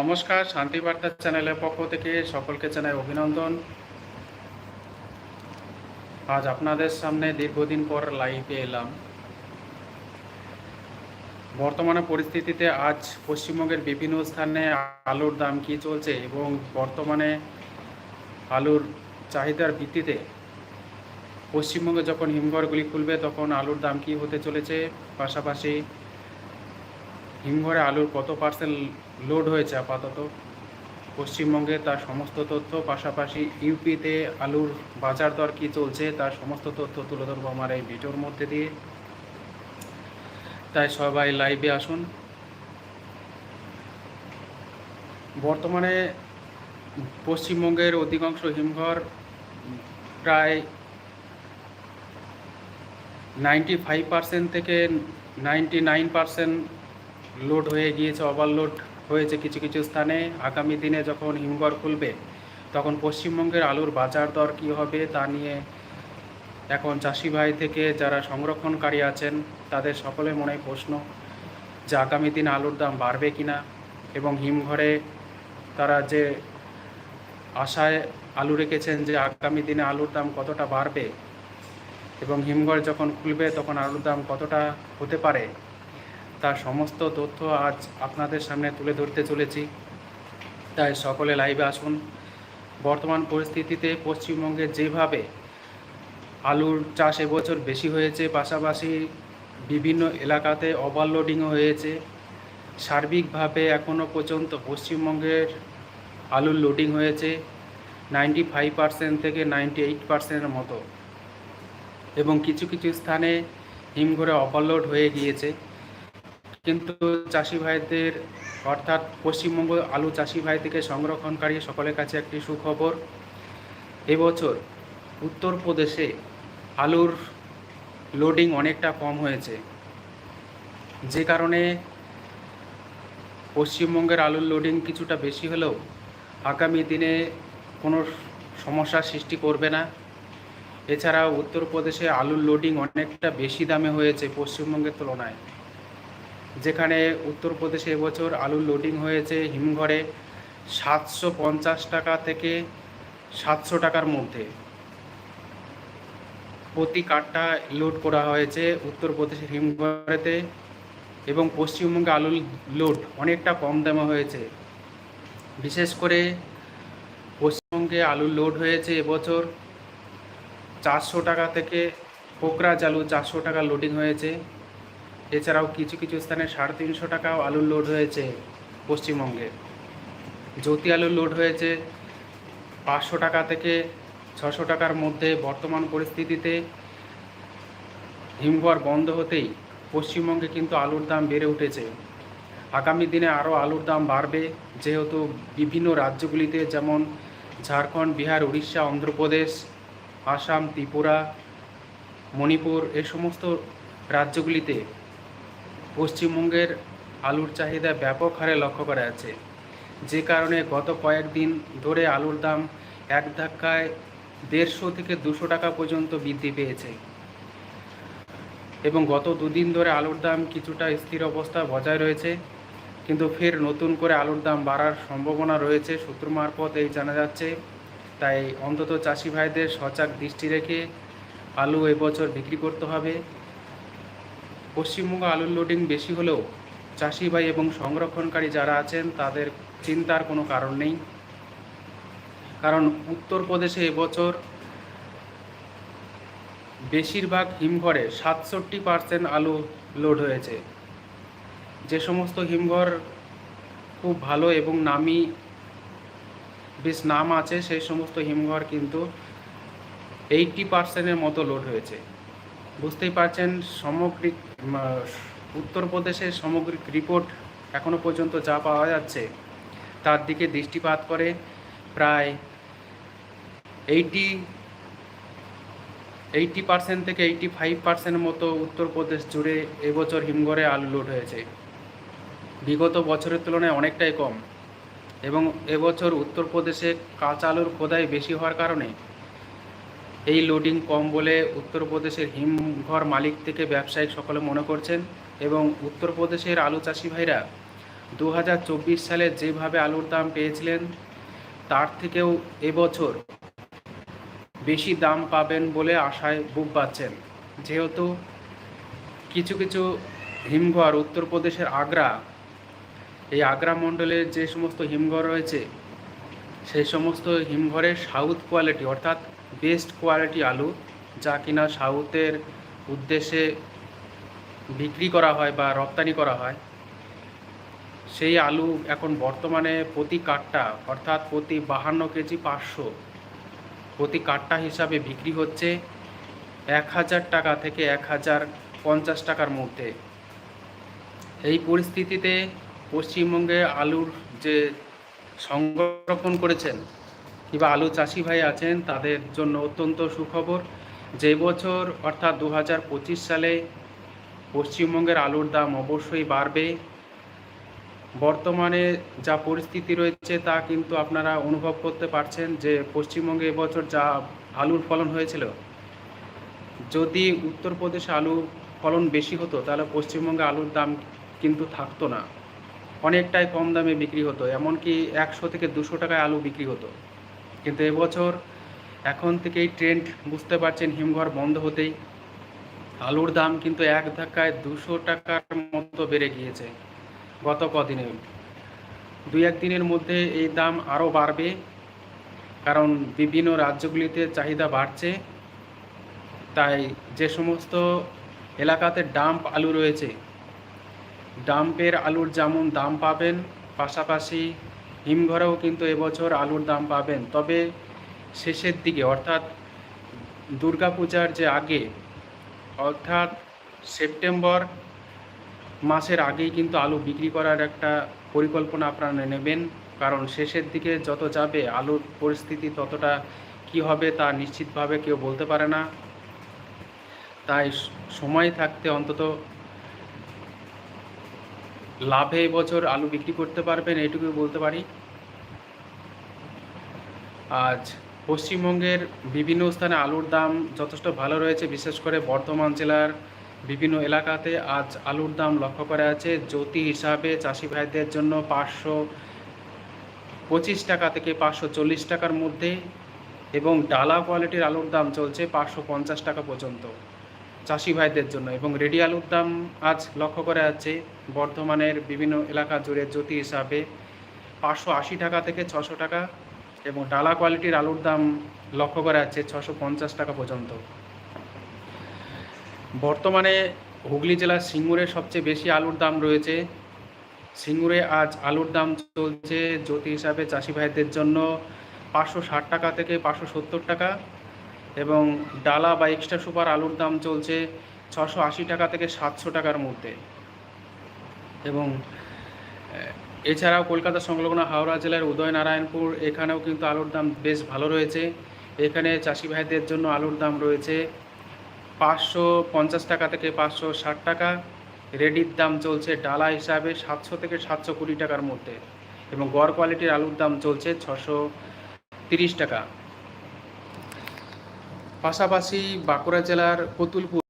নমস্কার, শান্তি বার্তা চ্যানেলের পক্ষ থেকে সকলকে জানাই অভিনন্দন। আজ আপনাদের সামনে দীর্ঘদিন পর লাইভে এলাম। বর্তমানে পরিস্থিতিতে আজ পশ্চিমবঙ্গের বিভিন্ন স্থানে আলুর দাম কী চলছে এবং বর্তমানে আলুর চাহিদার ভিত্তিতে পশ্চিমবঙ্গে যখন হিমঘরগুলি খুলবে তখন আলুর দাম কী হতে চলেছে? পাশাপাশি হিমঘরে আলুর কত পার্সেন্ট লোড হয়েছে আপাতত? পশ্চিমবঙ্গে তার সমস্ত তথ্য, পাশাপাশি ইউপিতে আলুর বাজার দর কী চলছে তার সমস্ত তথ্য তুলে ধরবো আমার এই ভিডিওর মধ্যে দিয়ে। তাই সবাই লাইভে আসুন। বর্তমানে পশ্চিমবঙ্গের অধিকাংশ হিমঘর প্রায় নাইনটি ফাইভ পার্সেন্ট থেকে নাইনটি নাইন পার্সেন্ট লোড হয়ে গিয়েছে ওভারলোড হয়েছে কিছু কিছু স্থানে। আগামী দিনে যখন হিমঘর খুলবে, তখন পশ্চিমবঙ্গের আলুর বাজার দর কী হবে তা নিয়ে এখন চাষি ভাই থেকে যারা সংরক্ষণকারী আছেন, তাদের সকলের মনে প্রশ্ন যে আগামী দিনে আলুর দাম বাড়বে কিনা এবং হিমঘরে তারা যে আশায় আলু রেখেছেন যে আগামী দিনে আলুর দাম কতটা বাড়বে এবং হিমঘর যখন খুলবে, তখন আলুর দাম কতটা হতে পারে তার সমস্ত তথ্য আজ আপনাদের সামনে তুলে ধরতে চলেছি। তাই সকলে লাইভে আসুন। বর্তমান পরিস্থিতিতে পশ্চিমবঙ্গে যেভাবে আলুর চাষ এবছর বেশি হয়েছে, পাশাপাশি বিভিন্ন এলাকাতে ওভারলোডিংও হয়েছে, সার্বিকভাবে এখনও পর্যন্ত পশ্চিমবঙ্গের আলুর লোডিং হয়েছে নাইনটি ফাইভ পার্সেন্ট থেকে নাইনটি এইট পার্সেন্টের মতো এবং কিছু কিছু স্থানে হিমঘরে ওভারলোড হয়ে গিয়েছে। কিন্তু চাষি ভাইদের, অর্থাৎ পশ্চিমবঙ্গ আলু চাষি ভাই থেকে সংরক্ষণকারী সকলের কাছে একটি সুখবর। এবছর উত্তরপ্রদেশে আলুর লোডিং অনেকটা কম হয়েছে। যে কারণে পশ্চিমবঙ্গের আলুর লোডিং কিছুটা বেশি হলেও আগামী দিনে কোনো সমস্যার সৃষ্টি করবে না। এছাড়াও উত্তরপ্রদেশে আলুর লোডিং অনেকটা বেশি দামে হয়েছে পশ্চিমবঙ্গের তুলনায়। যেখানে উত্তরপ্রদেশে এবছর আলুর লোডিং হয়েছে হিমঘরে সাতশো পঞ্চাশ টাকা থেকে সাতশো টাকার মধ্যে। প্রতি কাঠটা লোড করা হয়েছে উত্তরপ্রদেশের হিমঘরেতে এবং পশ্চিমবঙ্গে আলুর লোড অনেকটা কম দামে হয়েছে। বিশেষ করে পশ্চিমবঙ্গে আলুর লোড হয়েছে এবছর চারশো টাকা থেকে কোকরাজ আলু চারশো টাকা লোডিং হয়েছে। এছাড়াও কিছু কিছু স্থানে সাড়ে তিনশো টাকাও আলুর লোড হয়েছে পশ্চিমবঙ্গে। জ্যোতি আলুর লোড হয়েছে পাঁচশো টাকা থেকে ছশো টাকার মধ্যে বর্তমান পরিস্থিতিতে হিমঘর বন্ধ হতেই পশ্চিমবঙ্গে কিন্তু আলুর দাম বেড়ে উঠেছে। আগামী দিনে আরও আলুর দাম বাড়বে, যেহেতু বিভিন্ন রাজ্যগুলিতে যেমন ঝাড়খণ্ড, বিহার, উড়িষ্যা, অন্ধ্রপ্রদেশ, আসাম, ত্রিপুরা, মণিপুর, এ সমস্ত রাজ্যগুলিতে পশ্চিমবঙ্গের আলুর চাহিদা ব্যাপক হারে লক্ষ্য করা যাচ্ছে। যে কারণে গত কয়েকদিন ধরে আলুর দাম এক ধাক্কায় দেড়শো থেকে দুশো টাকা পর্যন্ত বৃদ্ধি পেয়েছে। এবং গত দুদিন ধরে আলুর দাম কিছুটা স্থির অবস্থা বজায় রয়েছে। কিন্তু ফের নতুন করে আলুর দাম বাড়ার সম্ভাবনা রয়েছে সূত্র মারফত এই জানা যাচ্ছে। তাই অন্তত চাষি ভাইদের সজাগ দৃষ্টি রেখে আলু এবছর বিক্রি করতে হবে। পশ্চিমবঙ্গ আলুর লোডিং বেশি হলেও চাষি ভাই এবং সংরক্ষণকারী যারা আছেন, তাদের চিন্তার কোনো কারণ নেই। কারণ উত্তরপ্রদেশে এবছর বেশিরভাগ হিমঘরে সাতষট্টি পার্সেন্ট আলু লোড হয়েছে। যে সমস্ত হিমঘর খুব ভালো এবং নামি বেশ নাম আছে, সেই সমস্ত হিমঘর কিন্তু এইটটি পার্সেন্টের মতো লোড হয়েছে। বুঝতেই পারছেন, সামগ্রিক উত্তরপ্রদেশের সামগ্রিক রিপোর্ট এখনও পর্যন্ত যা পাওয়া যাচ্ছে, তার দিকে দৃষ্টিপাত করে প্রায় এইটি এইটি পার্সেন্ট থেকে এইটি ফাইভ পার্সেন্টের মতো উত্তরপ্রদেশ জুড়ে এবছর হিমঘরে আলু লোড হয়েছে। বিগত বছরের তুলনায় অনেকটাই কম এবং এবছর উত্তরপ্রদেশে কাঁচা আলুর খোদাই বেশি হওয়ার কারণে এই লোডিং কম বলে উত্তরপ্রদেশের হিমঘর মালিক থেকে ব্যবসায়িক সকলে মনে করছেন এবং উত্তরপ্রদেশের আলু চাষি ভাইরা দু হাজার চব্বিশ সালে যেভাবে আলুর দাম পেয়েছিলেন, তার থেকেও এবছর বেশি দাম পাবেন বলে আশায় বুক পাচ্ছেন যেহেতু কিছু কিছু হিমঘর উত্তরপ্রদেশের আগ্রা, এই আগ্রা মণ্ডলের যে সমস্ত হিমঘর রয়েছে, সেই সমস্ত হিমঘরের সাউথ কোয়ালিটি অর্থাৎ বেস্ট কোয়ালিটি আলু, যা কিনা সাউথের উদ্দেশ্যে বিক্রি করা হয় বা রপ্তানি করা হয়। সেই আলু এখন বর্তমানে প্রতি কাঠটা, অর্থাৎ প্রতি বাহান্ন কেজি পাঁচশো প্রতি কাঠটা হিসাবে বিক্রি হচ্ছে এক হাজার টাকা থেকে এক হাজার পঞ্চাশ টাকার মধ্যে। এই পরিস্থিতিতে পশ্চিমবঙ্গে আলুর যে সংরক্ষণ করেছেন কিংবা আলু চাষি ভাই আছেন, তাদের জন্য অত্যন্ত সুখবর। যে বছর, অর্থাৎ দু হাজার পঁচিশ সালে পশ্চিমবঙ্গের আলুর দাম অবশ্যই বাড়বে। বর্তমানে যা পরিস্থিতি রয়েছে, তা কিন্তু আপনারা অনুভব করতে পারছেন যে পশ্চিমবঙ্গে এবছর যা আলুর ফলন হয়েছিল। যদি উত্তরপ্রদেশে আলু ফলন বেশি হতো, তাহলে পশ্চিমবঙ্গে আলুর দাম কিন্তু থাকতো না। অনেকটাই কম দামে বিক্রি হতো, এমনকি একশো থেকে দুশো টাকায় আলু বিক্রি হতো। কিন্তু এবছর এখন থেকেই ট্রেন্ড বুঝতে পারছেন হিমঘর বন্ধ হতেই আলুর দাম কিন্তু এক ধাক্কায় দুশো টাকার মতো বেড়ে গিয়েছে গত কদিনে। দুই এক দিনের মধ্যে এই দাম আরও বাড়বে, কারণ বিভিন্ন রাজ্যগুলিতে চাহিদা বাড়ছে। তাই যে সমস্ত এলাকাতে ডাম্প আলু রয়েছে, ডাম্পের আলুর যেমন দাম পাবেন, পাশাপাশি হিমঘরেও কিন্তু এবছর আলুর দাম পাবেন। তবে শেষের দিকে, অর্থাৎ দুর্গাপূজার যে আগে, অর্থাৎ সেপ্টেম্বর মাসের আগেই কিন্তু আলু বিক্রি করার একটা পরিকল্পনা আপনারা নেবেন। কারণ শেষের দিকে যত যাবে, আলুর পরিস্থিতি ততটা কি হবে তা নিশ্চিতভাবে কেউ বলতে পারে না। তাই সময় থাকতে অন্তত লাভে এবছর আলু বিক্রি করতে পারবেন, এইটুকু বলতে পারি। আজ পশ্চিমবঙ্গের বিভিন্ন স্থানে আলুর দাম যথেষ্ট ভালো রয়েছে, বিশেষ করে বর্ধমান জেলার বিভিন্ন এলাকাতে আজ আলুর দাম লক্ষ্য করা আছে জ্যোতি হিসাবে চাষি ভাইদের জন্য পাঁচশো পঁচিশ টাকা থেকে পাঁচশো চল্লিশ টাকার মধ্যে এবং ডালা কোয়ালিটির আলুর দাম চলছে পাঁচশো পঞ্চাশ টাকা পর্যন্ত। চাষি ভাইদের জন্য এবং রেডি আলুর দাম আজ লক্ষ্য করা যাচ্ছে, বর্ধমানের বিভিন্ন এলাকা জুড়ে জ্যোতি হিসাবে পাঁচশো আশি টাকা থেকে ছশো টাকা এবং ডালা কোয়ালিটির আলুর দাম লক্ষ্য করা যাচ্ছে ছশো পঞ্চাশ টাকা পর্যন্ত। বর্তমানে হুগলি জেলার সিঙ্গুরে সবচেয়ে বেশি আলুর দাম রয়েছে। সিঙ্গুরে আজ আলুর দাম চলছে জ্যোতি হিসাবে চাষি ভাইদের জন্য পাঁচশো ষাট টাকা থেকে পাঁচশো সত্তর টাকা। এবং ডালা বা এক্সট্রা সুপার আলুর দাম চলছে ছশো আশি টাকা থেকে সাতশো টাকার মধ্যে। এবং এছাড়াও কলকাতা সংলগ্ন হাওড়া জেলার উদয়নারায়ণপুর, এখানেও কিন্তু আলুর দাম বেশ ভালো রয়েছে। এখানে চাষি ভাইদের জন্য আলুর দাম রয়েছে পাঁচশো পঞ্চাশ টাকা থেকে পাঁচশো ষাট টাকা। রেডির দাম চলছে ডালা হিসাবে সাতশো থেকে সাতশো কুড়ি টাকার মধ্যে এবং গড় কোয়ালিটির আলুর দাম চলছে ছশো তিরিশ টাকা। পাশাপাশি বাঁকুড়া জেলার কতুলপুর,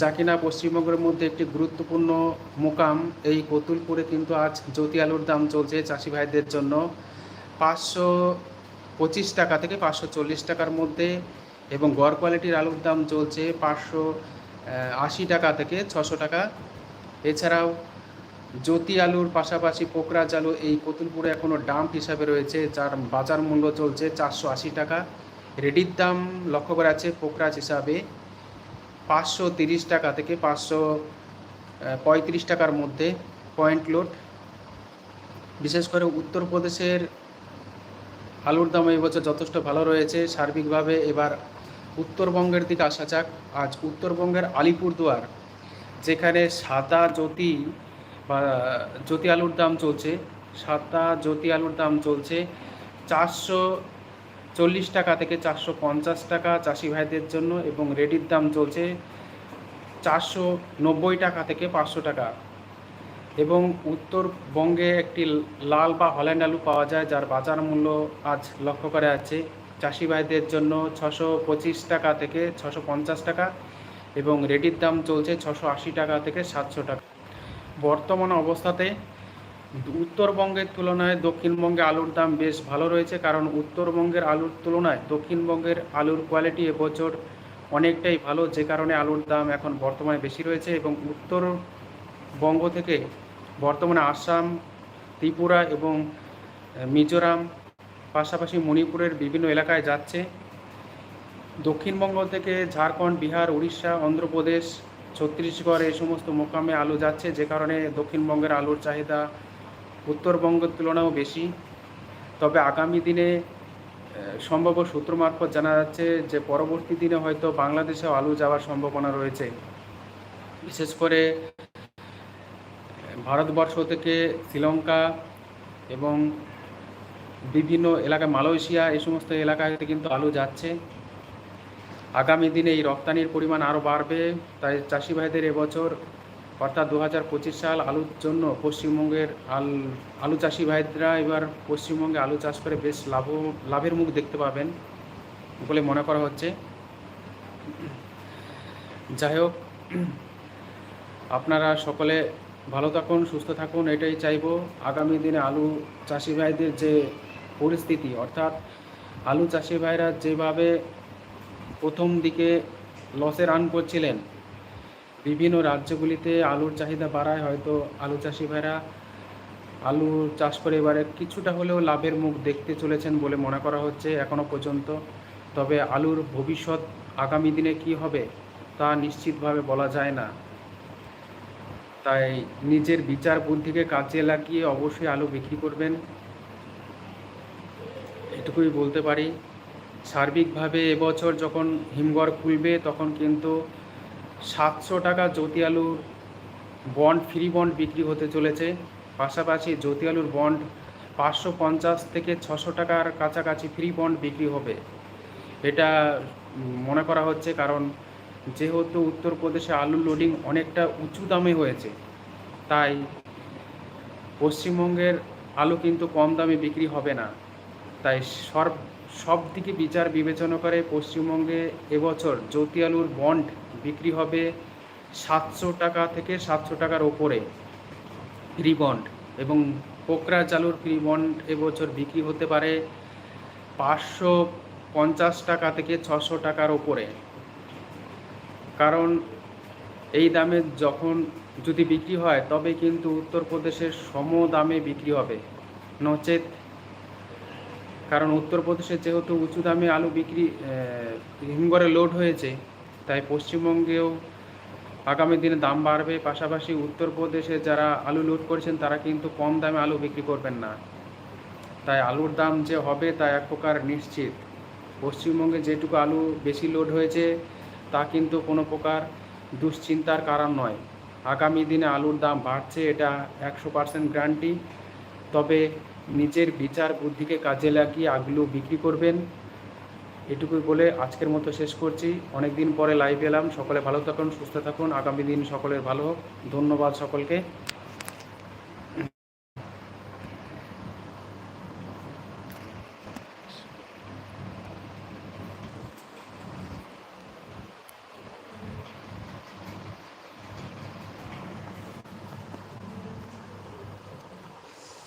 যা কিনা পশ্চিমবঙ্গের মধ্যে একটি গুরুত্বপূর্ণ মোকাম। এই কতুলপুরে কিন্তু আজ জ্যোতি আলুর দাম চলছে চাষি ভাইদের জন্য পাঁচশো পঁচিশ টাকা থেকে পাঁচশো চল্লিশ টাকার মধ্যে এবং গড় কোয়ালিটির আলুর দাম চলছে পাঁচশো আশি টাকা থেকে ছশো টাকা। এছাড়াও জ্যোতি আলুর পাশাপাশি পোকরাজ আলু এই কতুলপুরে এখনও ডাম্প হিসাবে রয়েছে, যার বাজার মূল্য চলছে চারশো আশি টাকা। রেডির দাম লক্ষ্য করা আছে পোকরাজ হিসাবে পাঁচশো তিরিশ টাকা থেকে পাঁচশো পঁয়ত্রিশ টাকার মধ্যে পয়েন্ট লোড। বিশেষ করে উত্তরপ্রদেশের আলুর দাম এবছর যথেষ্ট ভালো রয়েছে। সার্বিকভাবে এবার উত্তরবঙ্গের দিকে আসা যাক। আজ উত্তরবঙ্গের আলিপুরদুয়ার, যেখানে সাদা জ্যোতি বা জ্যোতি আলুর দাম চলছে, সাদা জ্যোতি আলুর দাম চলছে চারশো চল্লিশ টাকা থেকে চারশো পঞ্চাশ টাকা চাষি ভাইদের জন্য এবং রেডির দাম চলছে চারশো নব্বই টাকা থেকে পাঁচশো টাকা। এবং উত্তরবঙ্গে একটি লাল বা হল্যান্ড আলু পাওয়া যায়, যার বাজার মূল্য আজ লক্ষ্য করা যাচ্ছে। চাষি ভাইদের জন্য ছশো পঁচিশ টাকা থেকে ছশো পঞ্চাশ টাকা এবং রেডির দাম চলছে ছশো আশি টাকা থেকে সাতশো টাকা। বর্তমান অবস্থাতে উত্তরবঙ্গের তুলনায় দক্ষিণবঙ্গে আলুর দাম বেশ ভালো রয়েছে, কারণ উত্তরবঙ্গের আলুর তুলনায় দক্ষিণবঙ্গের আলুর কোয়ালিটি এবছর অনেকটাই ভালো, যে কারণে আলুর দাম এখন বর্তমানে বেশি রয়েছে এবং উত্তরবঙ্গ থেকে বর্তমানে আসাম, ত্রিপুরা এবং মিজোরাম, পাশাপাশি মণিপুরের বিভিন্ন এলাকায় যাচ্ছে। দক্ষিণবঙ্গ থেকে ঝাড়খণ্ড, বিহার, উড়িষ্যা, অন্ধ্রপ্রদেশ, ছত্তিশগড় এই সমস্ত মোকামে আলু যাচ্ছে, যে কারণে দক্ষিণবঙ্গের আলুর চাহিদা উত্তরবঙ্গের তুলনাও বেশি। তবে আগামী দিনে আহ, সম্ভাব্য সূত্র মারফত জানা যাচ্ছে যে পরবর্তী দিনে হয়তো বাংলাদেশেও আলু যাওয়ার সম্ভাবনা রয়েছে। বিশেষ করে ভারতবর্ষ থেকে শ্রীলঙ্কা এবং বিভিন্ন এলাকা মালয়েশিয়া এই সমস্ত এলাকায় কিন্তু আলু যাচ্ছে। আগামী দিনে এই রপ্তানির পরিমাণ আরও বাড়বে। তাই চাষি ভাইদের এবছর অর্থাৎ দু হাজার পঁচিশ সাল আলুর জন্য পশ্চিমবঙ্গের আল, আলু চাষি ভাইরা এবার পশ্চিমবঙ্গে আলু চাষ করে বেশ লাভ, লাভের মুখ দেখতে পাবেন বলে মনে করা হচ্ছে। যাই হোক, আপনারা সকলে ভালো থাকুন, সুস্থ থাকুন, এটাই চাইব। আগামী দিনে আলু চাষি ভাইদের যে পরিস্থিতি, অর্থাৎ আলু চাষি ভাইরা যেভাবে প্রথম দিকে লসে রান করছিলেন বিভিন্ন রাজ্যগুলিতে আলুর চাহিদা বাড়ায়, হয়তো আলু চাষি ভাইরা আলু চাষ করে এবারে কিছুটা হলেও লাভের মুখ দেখতে চলেছেন বলে মনে করা হচ্ছে এখনও পর্যন্ত। তবে আলুর ভবিষ্যৎ আগামী দিনে কি হবে তা নিশ্চিতভাবে বলা যায় না। তাই নিজের বিচার বুদ্ধিকে কাজে লাগিয়ে অবশ্যই আলু বিক্রি করবেন। এটুকুই বলতে পারি। সার্বিকভাবে এবছর যখন হিমঘর খুলবে তখন কিন্তু সাতশো টাকা জ্যোতি আলুর বন্ড ফ্রি বন্ড বিক্রি হতে চলেছে। পাশাপাশি জ্যোতি আলুর বন্ড পাঁচশো পঞ্চাশ থেকে ছশো টাকার কাছাকাছি ফ্রি বন্ড বিক্রি হবে। এটা মনে করা হচ্ছে কারণ যেহেতু উত্তরপ্রদেশে আলু লোডিং অনেকটা উঁচু দামে হয়েছে, তাই পশ্চিমবঙ্গের আলু কিন্তু কম দামে বিক্রি হবে না। তাই সব সব দিকে বিচার বিবেচনা করে পশ্চিমবঙ্গে এবছর জ্যোতি আলুর বন্ড বিক্রি হবে সাতশো টাকা থেকে সাতশো টাকার ওপরে ফ্রি বন্ড এবং পোকরা চালুর ফ্রি বন্ড এবছর বিক্রি হতে পারে পাঁচশো পঞ্চাশ টাকা থেকে ছশো টাকার ওপরে। কারণ এই দামে যখন যদি বিক্রি হয়, তবে কিন্তু উত্তরপ্রদেশের সম দামে বিক্রি হবে। নচেত কারণ উত্তরপ্রদেশে যেহেতু উঁচু দামে আলু বিক্রি হিমঘরে লোড হয়েছে, তাই পশ্চিমবঙ্গেও আগামী দিনে দাম বাড়বে। পাশাপাশি উত্তরপ্রদেশে যারা আলু লোড করেছেন, তারা কিন্তু কম দামে আলু বিক্রি করবেন না। তাই আলুর দাম যে হবে তা এক প্রকার নিশ্চিত। পশ্চিমবঙ্গে যেটুকু আলু বেশি লোড হয়েছে, তা কিন্তু কোনো প্রকার দুশ্চিন্তার কারণ নয়। আগামী দিনে আলুর দাম বাড়ছে, এটা একশো পার্সেন্ট গ্যারান্টি। তবে নিজের বিচার বুদ্ধিকে কাজে লাগিয়ে আগলু বিক্রি করবেন। এটুকুই বলে আজকের মতো শেষ করছি। অনেক দিন পরে লাইভ এলাম। সকলে ভালো থাকুন, সুস্থ থাকুন। আগামী দিন সকলের ভালো হোক। ধন্যবাদ সকলকে।